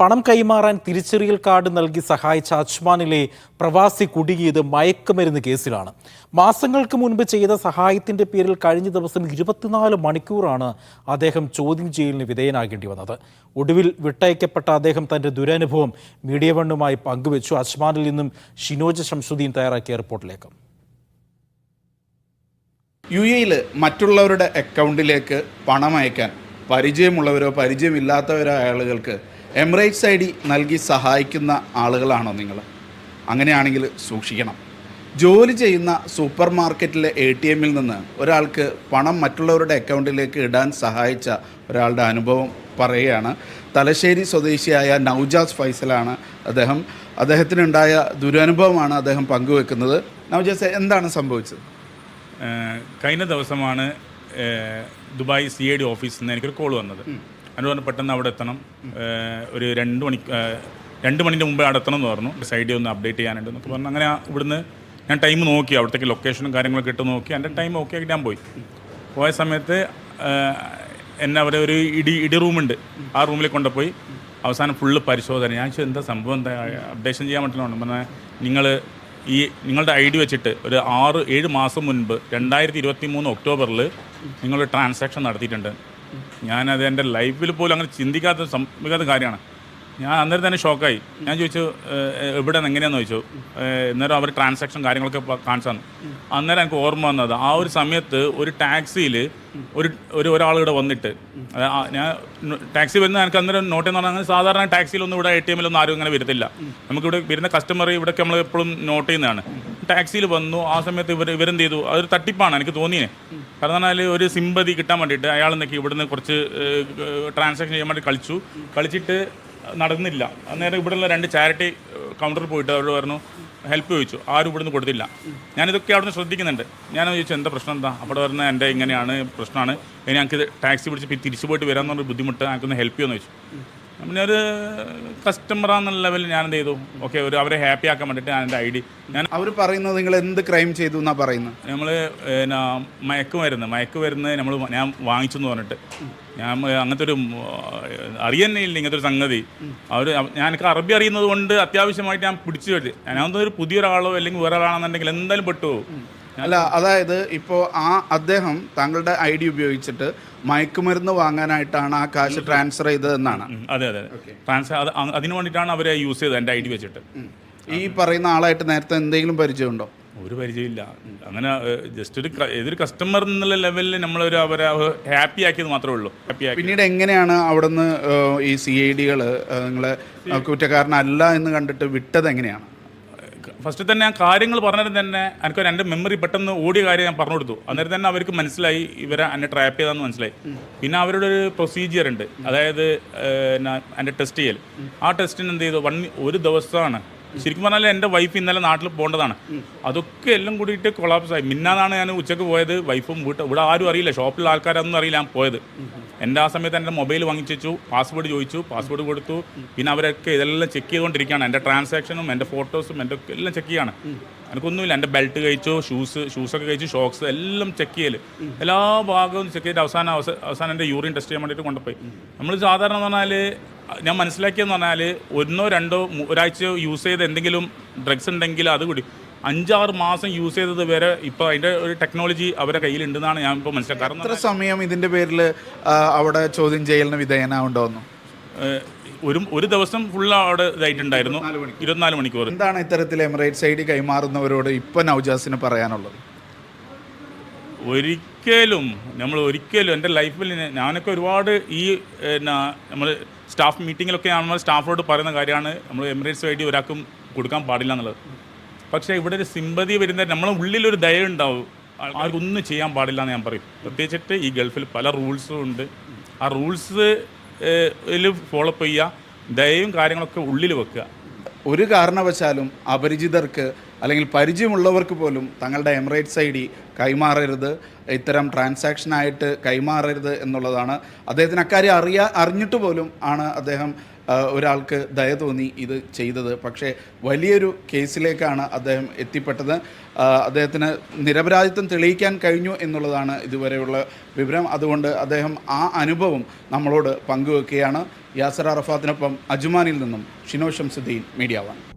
പണം കൈമാറാൻ തിരിച്ചറിയൽ കാർഡ് നൽകി സഹായിച്ച അജ്മാനിലെ പ്രവാസി കുടുങ്ങിയത് മയക്കുമരുന്ന് കേസിലാണ്. മാസങ്ങൾക്ക് മുൻപ് ചെയ്ത സഹായത്തിന്റെ പേരിൽ കഴിഞ്ഞ ദിവസം ഇരുപത്തിനാല് മണിക്കൂറാണ് അദ്ദേഹം ചോദ്യം ചെയ്യലിന് വിധേയനാകേണ്ടി വന്നത്. ഒടുവിൽ വിട്ടയക്കപ്പെട്ട അദ്ദേഹം തന്റെ ദുരനുഭവം മീഡിയ വണ്ണുമായി പങ്കുവച്ചു. അജ്മാനിൽ നിന്നും ഷിനോജ് ശംസുദ്ദീൻ തയ്യാറാക്കിയ റിപ്പോർട്ടിലേക്ക്. യു എയിൽ മറ്റുള്ളവരുടെ അക്കൗണ്ടിലേക്ക് പണം അയക്കാൻ പരിചയമുള്ളവരോ പരിചയമില്ലാത്തവരോ ആളുകൾക്ക് എമിറേറ്റ്സ് ഐ ഡി നൽകി സഹായിക്കുന്ന ആളുകളാണോ നിങ്ങൾ? അങ്ങനെയാണെങ്കിൽ സൂക്ഷിക്കണം. ജോലി ചെയ്യുന്ന സൂപ്പർ മാർക്കറ്റിലെ എ ടി എമ്മിൽ നിന്ന് ഒരാൾക്ക് പണം മറ്റുള്ളവരുടെ അക്കൗണ്ടിലേക്ക് ഇടാൻ സഹായിച്ച ഒരാളുടെ അനുഭവം പറയുകയാണ്. തലശ്ശേരി സ്വദേശിയായ നൗജാസ് ഫൈസലാണ് അദ്ദേഹം. അദ്ദേഹത്തിനുണ്ടായ ദുരനുഭവമാണ് അദ്ദേഹം പങ്കുവെക്കുന്നത്. നൗജാസ് എന്താണ് സംഭവിച്ചത്? കഴിഞ്ഞ ദിവസമാണ് ദുബായ് സി ഐ ഡി ഓഫീസിൽ നിന്ന് എനിക്കൊരു കോൾ വന്നത്. പറഞ്ഞ് പെട്ടെന്ന് അവിടെ എത്തണം. ഒരു രണ്ട് മണി രണ്ട് മണിന്റെ മുമ്പേ അവിടെ എത്തണം എന്ന് പറഞ്ഞു. സൈഡിൽ ഒന്ന് അപ്ഡേറ്റ് ചെയ്യാനുണ്ട് എന്നൊക്കെ പറഞ്ഞു. അങ്ങനെ ഇവിടുന്ന് ഞാൻ ടൈം നോക്കി. അവിടത്തേക്ക് ലൊക്കേഷനും കാര്യങ്ങളൊക്കെ ഇട്ട് നോക്കി. എന്റെ ടൈം ഓക്കെ ആക്കി ഞാൻ പോയി. പോയ സമയത്ത് എന്നെ അവരെ ഒരു ഇടി ഇടി റൂമുണ്ട് ആ റൂമിൽ കൊണ്ടുപോയി അവസാനം ഫുള്ള് പരിശോധന. ഞാൻ എന്താ സംഭവം? എന്താ? അപ്ഡേഷൻ ചെയ്യാൻ പറ്റുന്നുണ്ട് പറഞ്ഞാൽ നിങ്ങൾ ഈ നിങ്ങളുടെ ഐ ഡി വെച്ചിട്ട് ഒരു ആറ് ഏഴ് മാസം മുൻപ് രണ്ടായിരത്തി ഇരുപത്തി മൂന്ന് ഒക്ടോബറിൽ നിങ്ങൾ ട്രാൻസാക്ഷൻ നടത്തിയിട്ടുണ്ട്. ഞാനത് എന്റെ ലൈഫിൽ പോലും അങ്ങനെ ചിന്തിക്കാത്ത സംഭവിക്കാത്ത കാര്യമാണ്. ഞാൻ അന്നേരം തന്നെ ഷോക്കായി. ഞാൻ ചോദിച്ചു "ഏഹ്, എവിടെ നിന്ന് എങ്ങനെയാന്ന് ചോദിച്ചു. അന്നേരം അവർ ട്രാൻസാക്ഷൻ കാര്യങ്ങളൊക്കെ കാണിച്ചു തന്നു. അന്നേരം എനിക്ക് ഓർമ്മ വന്നത് ആ ഒരു സമയത്ത് ഒരു ടാക്സിയിൽ ഒരു ഒരു ഒരാൾ ഇവിടെ വന്നിട്ട് ഞാൻ ടാക്സി വരുന്ന എനിക്ക് അന്നേരം നോട്ട് എന്ന് പറഞ്ഞാൽ സാധാരണ ടാക്സിയിലൊന്നും ഇവിടെ എ ടി എമ്മിലൊന്നും ആരും ഇങ്ങനെ വരത്തില്ല. നമുക്കിവിടെ വരുന്ന കസ്റ്റമർ ഇവിടെയൊക്കെ നമ്മൾ എപ്പോഴും നോട്ട് ചെയ്യുന്നതാണ്. ടാക്സിയിൽ വന്നു ആ സമയത്ത് ഇവർ ഇവരെന്ത് ചെയ്തു? അതൊരു തട്ടിപ്പാണ് എനിക്ക് തോന്നിയേ. കാരണം പറഞ്ഞാൽ ഒരു സിമ്പതി കിട്ടാൻ വേണ്ടിയിട്ട് അയാൾ നിന്നൊക്കെ ഇവിടുന്ന് കുറച്ച് ട്രാൻസാക്ഷൻ ചെയ്യാൻ വേണ്ടി കളിച്ചു. കളിച്ചിട്ട് നടന്നില്ല. അന്നേരം ഇവിടെയുള്ള രണ്ട് ചാരിറ്റി കൗണ്ടറിൽ പോയിട്ട് അവരോട് പറഞ്ഞു ഹെൽപ്പ് ചോദിച്ചു. ആരും ഇവിടുന്ന് കൊടുത്തില്ല. ഞാനിതൊക്കെ അവിടുന്ന് ശ്രദ്ധിക്കുന്നുണ്ട്. ഞാൻ ചോദിച്ചു എന്താ പ്രശ്നം? എന്താ? അവിടെ വരുന്ന എന്റെ ഇങ്ങനെയാണ് പ്രശ്നമാണ്. ഇനി ഞങ്ങൾക്ക് ടാക്സി പിടിച്ച് തിരിച്ചു പോയിട്ട് വരാമെന്നുള്ള ബുദ്ധിമുട്ട് ഞങ്ങൾക്കൊന്ന് ഹെൽപ്പ് ചെയ്യുമെന്ന് ചോദിച്ചു. പിന്നെ ഒരു കസ്റ്റമറാന്നുള്ള ലെവലിൽ ഞാൻ എന്ത് ചെയ്തു? ഓക്കെ ഒരു അവരെ ഹാപ്പി ആക്കാൻ വേണ്ടിയിട്ട് ഞാൻ എന്റെ ഐ ഡി ഞാൻ അവർ പറയുന്നത് നിങ്ങൾ എന്ത് ക്രൈം ചെയ്തു എന്നാ പറയുന്നത്? നമ്മൾ പിന്നെ മയക്കുമരുന്ന് മയക്കുമരുന്ന് നമ്മൾ ഞാൻ വാങ്ങിച്ചു എന്ന് പറഞ്ഞിട്ട്. ഞാൻ അങ്ങനത്തെ ഒരു അറിയന്നെ ഇല്ല ഇങ്ങനത്തെ ഒരു സംഗതി. അവർ ഞാൻ എനിക്ക് അറബി അറിയുന്നത് കൊണ്ട് അത്യാവശ്യമായിട്ട് ഞാൻ പിടിച്ചു വെച്ച് ഞാനൊന്നും ഒരു പുതിയൊരാളോ അല്ലെങ്കിൽ വേറെ ഒരാളാണെന്നുണ്ടെങ്കിൽ എന്തായാലും പെട്ടുപോകും അല്ല അതായത് ഇപ്പോൾ ആ അദ്ദേഹം താങ്കളുടെ ഐ ഡി ഉപയോഗിച്ചിട്ട് മയക്കുമരുന്ന് വാങ്ങാനായിട്ടാണ് ആ കാശ് ട്രാൻസ്ഫർ ചെയ്തതെന്നാണ് അതെ അതെ ട്രാൻസ്ഫർ അതിന് വേണ്ടിയിട്ടാണ് അവരെ യൂസ് ചെയ്തത് എന്റെ ഐ ഡി വെച്ചിട്ട്. ഈ പറയുന്ന ആളായിട്ട് നേരത്തെ എന്തെങ്കിലും പരിചയമുണ്ടോ? ഒരു പരിചയമില്ല. അങ്ങനെ ജസ്റ്റ് ഒരു ഏതൊരു കസ്റ്റമർ എന്നുള്ള ലെവലിൽ നമ്മളൊരു അവരെ ഹാപ്പി ആക്കിയത് മാത്രമേ ഉള്ളൂ. ഹാപ്പി ആക്കി. പിന്നീട് എങ്ങനെയാണ് അവിടുന്ന് ഈ സി ഐ ഡികൾ നിങ്ങളെ കുറ്റക്കാരനല്ല എന്ന് കണ്ടിട്ട് വിട്ടത് എങ്ങനെയാണ്? ഫസ്റ്റ് തന്നെ ഞാൻ കാര്യങ്ങൾ പറഞ്ഞാലും തന്നെ എനിക്ക് എന്റെ മെമ്മറി പെട്ടെന്ന് ഓടിയ കാര്യം ഞാൻ പറഞ്ഞു കൊടുത്തു അന്നേരം തന്നെ അവർക്ക് മനസ്സിലായി ഇവരെ എന്നെ ട്രാപ്പ് ചെയ്താന്ന് മനസ്സിലായി. പിന്നെ അവരുടെ ഒരു പ്രൊസീജിയർ ഉണ്ട്. അതായത് എന്റെ ടെസ്റ്റ് ചെയ്യൽ. ആ ടെസ്റ്റിന് എന്ത് ചെയ്തു? വൺ ഒരു ദിവസമാണ് ശരിക്കും പറഞ്ഞാൽ എന്റെ വൈഫ് ഇന്നലെ നാട്ടിൽ പോകേണ്ടതാണ്. അതൊക്കെ എല്ലാം കൂടിയിട്ട് കൊളാപ്സ് ആയി. മിന്നാതാണ് ഞാൻ ഉച്ചയ്ക്ക് പോയത്. വൈഫും വീട്ട് ഇവിടെ ആരും അറിയില്ല. ഷോപ്പിലുള്ള ആൾക്കാരൊന്നും അറിയില്ല ഞാൻ പോയത്. എന്റെ ആ സമയത്ത് എന്റെ മൊബൈൽ വാങ്ങിച്ചു പാസ്വേഡ് ചോദിച്ചു. പാസ്വേഡ് കൊടുത്തു. പിന്നെ അവരൊക്കെ ഇതെല്ലാം ചെക്ക് ചെയ്തുകൊണ്ടിരിക്കുകയാണ്. എന്റെ ട്രാൻസാക്ഷനും എന്റെ ഫോട്ടോസും എന്റെ ഒക്കെ എല്ലാം ചെക്ക് ചെയ്യാണ്. എനിക്കൊന്നുമില്ല. എന്റെ ബെൽറ്റ് കഴിച്ചു ഷൂസ് ഷൂസൊക്കെ കഴിച്ചു ഷോക്സ് എല്ലാം ചെക്ക് ചെയ്യൽ എല്ലാ ഭാഗവും ചെക്ക് ചെയ്തിട്ട് അവസാനം അവസാനം എന്റെ യൂറിൻ ടെസ്റ്റ് ചെയ്യാൻ വേണ്ടിയിട്ട് കൊണ്ടുപോയി. നമ്മൾ സാധാരണ പറഞ്ഞാൽ ഞാൻ മനസ്സിലാക്കിയെന്ന് പറഞ്ഞാൽ ഒന്നോ രണ്ടോ ഒരാഴ്ചയോ ഒരാഴ്ച യൂസ് ചെയ്ത് എന്തെങ്കിലും ഡ്രഗ്സ് ഉണ്ടെങ്കിൽ അത് കൂടി. അഞ്ചാറ് മാസം യൂസ് ചെയ്തത് വരെ ഇപ്പോൾ അതിന്റെ ഒരു ടെക്നോളജി അവരുടെ കയ്യിലുണ്ടെന്നാണ് ഞാൻ ഇപ്പോൾ മനസ്സിലാക്കാറ് എത്ര സമയം ഇതിന്റെ പേരിൽ അവിടെ ചോദ്യം ചെയ്യലിന് വിധേയനാവുണ്ടോന്നു ഒരു ഒരു ദിവസം ഫുൾ അവിടെ ഇതായിട്ടുണ്ടായിരുന്നു. ഇരുപത്തിനാല് മണിക്കൂർ. എന്താണ് ഇത്തരത്തിൽ എമിറേറ്റ്സ് ഐ ഡി കൈമാറുന്നവരോട് ഇപ്പം നവജാസിന് പറയാനുള്ളത്? ഒരിക്കലും നമ്മൾ ഒരിക്കലും എന്റെ ലൈഫിൽ ഞാനൊക്കെ ഒരുപാട് ഈ എന്നാ നമ്മൾ സ്റ്റാഫ് മീറ്റിങ്ങിലൊക്കെ നമ്മൾ സ്റ്റാഫോട് പറയുന്ന കാര്യമാണ് നമ്മൾ എമിറേറ്റ്സ് വേണ്ടി ഒരാൾക്കും കൊടുക്കാൻ പാടില്ല എന്നുള്ളത്. പക്ഷേ ഇവിടെ ഒരു സിമ്പതി വരുന്ന നമ്മളെ ഉള്ളിലൊരു ദയ ഉണ്ടാവും ആർക്കൊന്നും ചെയ്യാൻ പാടില്ല എന്ന് ഞാൻ പറയും. പ്രത്യേകിച്ചിട്ട് ഈ ഗൾഫിൽ പല റൂൾസും ഉണ്ട്. ആ റൂൾസ് ഫോളോ അപ്പ് ചെയ്യുക ദയയും കാര്യങ്ങളൊക്കെ ഉള്ളിൽ വെക്കുക. ഒരു കാരണവശാലും അപരിചിതർക്ക് അല്ലെങ്കിൽ പരിചയമുള്ളവർക്ക് പോലും തങ്ങളുടെ എമിറേറ്റ്സ് ഐ ഡി കൈമാറരുത്. ഇത്തരം ട്രാൻസാക്ഷനായിട്ട് കൈമാറരുത് എന്നുള്ളതാണ്. അദ്ദേഹത്തിന് അക്കാര്യം അറിയാ അറിഞ്ഞിട്ട് പോലും ആണ് അദ്ദേഹം ഒരാൾക്ക് ദയ തോന്നി ഇത് ചെയ്തത്. പക്ഷേ വലിയൊരു കേസിലേക്കാണ് അദ്ദേഹം എത്തിപ്പെട്ടത്. അദ്ദേഹത്തിന് നിരപരാധിത്വം തെളിയിക്കാൻ കഴിഞ്ഞു എന്നുള്ളതാണ് ഇതുവരെയുള്ള വിവരം. അതുകൊണ്ട് അദ്ദേഹം ആ അനുഭവം നമ്മളോട് പങ്കുവെക്കുകയാണ്. യാസർ അറഫാത്തിനൊപ്പം അജ്മാനിൽ നിന്നും ഷിനോ ഷംസുദ്ദീൻ മീഡിയ വൺ.